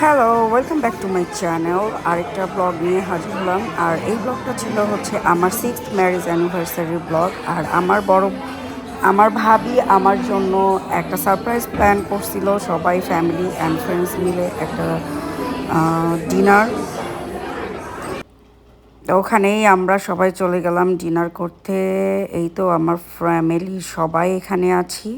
Hello welcome back to my channel vlog blog নিয়ে হাজির হলাম। আর এই ব্লগটা ছিল হচ্ছে আমার সিক্স ম্যারেজ অ্যানিভার্সারি ব্লগ আর আমার বড়, আমার ভাবি আমার জন্য একটা সারপ্রাইজ প্ল্যান করছিল। সবাই ফ্যামিলি অ্যান্ড ফ্রেন্ডস মিলে একটা ডিনার ওখানেই আমরা সবাই চলে গেলাম ডিনার করতে। এই তো আমার ফ্যামিলি সবাই এখানে আছি।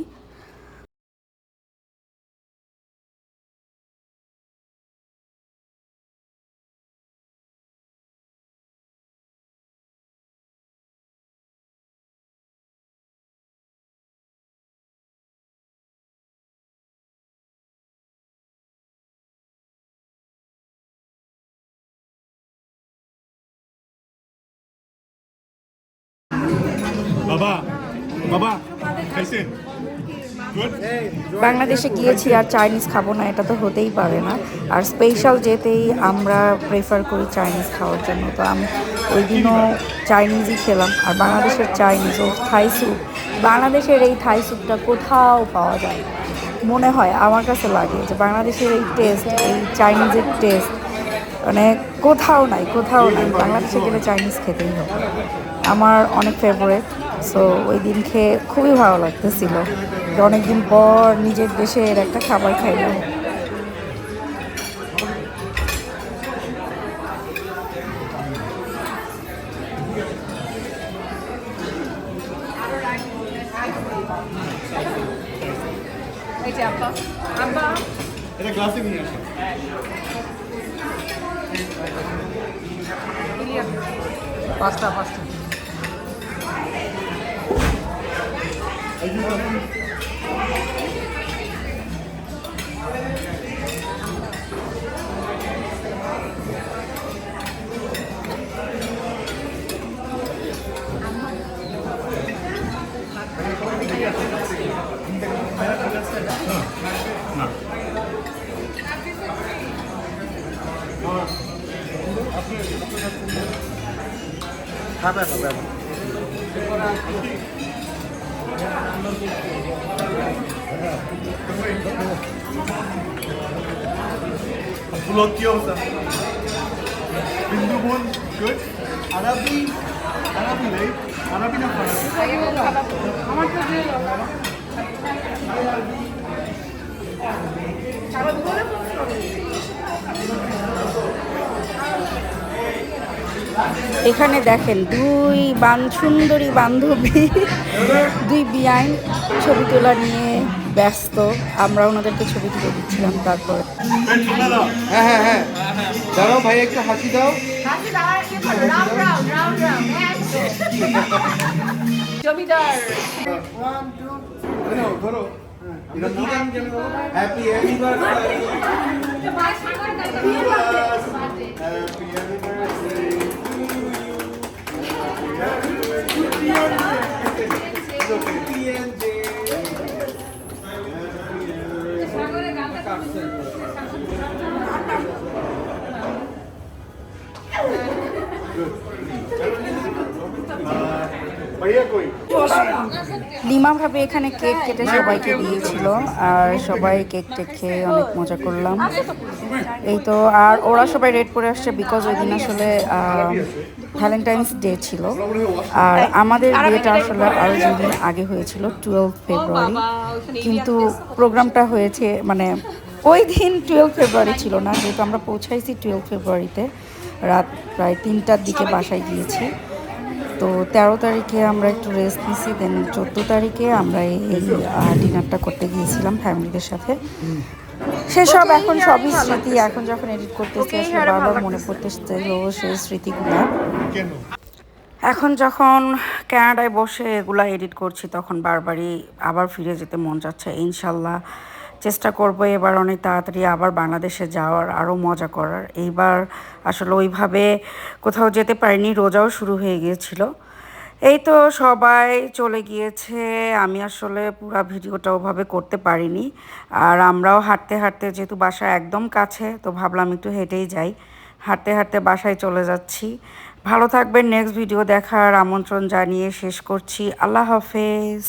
বাংলাদেশে গিয়েছি আর চাইনিজ খাব না, এটা তো হতেই পারে না। আর স্পেশাল যেতেই আমরা প্রেফার করি চাইনিজ খাওয়ার জন্য। তো আমি ওই দিনও চাইনিজই খেলাম, আর বাংলাদেশের চাইনিজ ও থাই স্যুপ বাংলাদেশের এই থাই স্যুপটা কোথাও পাওয়া যায় মনে হয়, আমার কাছে লাগে যে বাংলাদেশের এই টেস্ট এই চাইনিজের টেস্ট মানে কোথাও নাই কোথাও নাই। বাংলাদেশে গেলে চাইনিজ খেতেই হবে। আমার অনেক ফেভারেট সো ওই দিন খেয়ে খুবই ভালো লাগতেছিল। অনেকদিন পর নিজের দেশের একটা খাবার খাইলাম। এটা নিয়ে আসো। পাঁচটা পাঁচটা। খাবে খাবে। বিন্দু বোন আরবি আরবি রাইট আরবি না আমার তো যে এখানে দেখেন দুই বান সুন্দরী বান্ধবী দুই বিয়াইন ছবি তোলা নিয়ে ব্যস্ত। আমরা ওনাদেরকে ছবি তুলে দিচ্ছিলাম তারপর। হ্যাঁ হ্যাঁ হ্যাঁ। দাঁড়াও ভাই একটু হাসি দাও। জমিদার। ধরো হ্যাপি লিমা ভাবে এখানে কেক কেটে সবাইকে দিয়েছিল আর সবাই কেক টেক খেয়ে অনেক মজা করলাম। এই তো আর ওরা সবাই রেড পরে আসছে বিকজ ওই দিন আসলে ভ্যালেন্টাইন্স ডে ছিল। আর আমাদের বিয়েটা আসলে আরও দুদিন আগে হয়েছিল টুয়েলভ ফেব্রুয়ারি কিন্তু প্রোগ্রামটা হয়েছে মানে ওই দিন টুয়েলভ ফেব্রুয়ারি ছিল না যেহেতু আমরা পৌঁছাইছি টুয়েলভ ফেব্রুয়ারিতে রাত প্রায় তিনটার দিকে বাসায় গিয়েছি। তো তেরো তারিখে আমরা একটু রেস্ট নিছি দেন চোদ্দ তারিখে আমরা এই ডিনারটা করতে গিয়েছিলাম ফ্যামিলিদের সাথে। সেসব এখন সবই স্মৃতি এখন যখন এডিট করতেছি আসলে বারবার মনে পড়তেছিল সেই স্মৃতিগুলো। এখন যখন কানাডায় বসে এগুলা এডিট করছি তখন বারবারই আবার ফিরে যেতে মন যাচ্ছে ইনশাল্লাহ চেষ্টা করব এবার অনেক তাড়াতাড়ি আবার বাংলাদেশে যাওয়ার, আরও মজা করার। এইবার আসলে ওইভাবে কোথাও যেতে পারিনি, রোজাও শুরু হয়ে গিয়েছিল। এই তো সবাই চলে গিয়েছে, আমি আসলে পুরা ভিডিওটা ওভাবে করতে পারিনি। আর আমরাও হাঁটতে হাঁটতে, যেহেতু বাসা একদম কাছে, তো ভাবলাম একটু হেঁটেই যাই। হাঁটতে হাঁটতে বাসায় চলে যাচ্ছি। ভালো থাকবেন নেক্সট ভিডিও দেখার আমন্ত্রণ জানিয়ে শেষ করছি। আল্লাহ হাফেজ।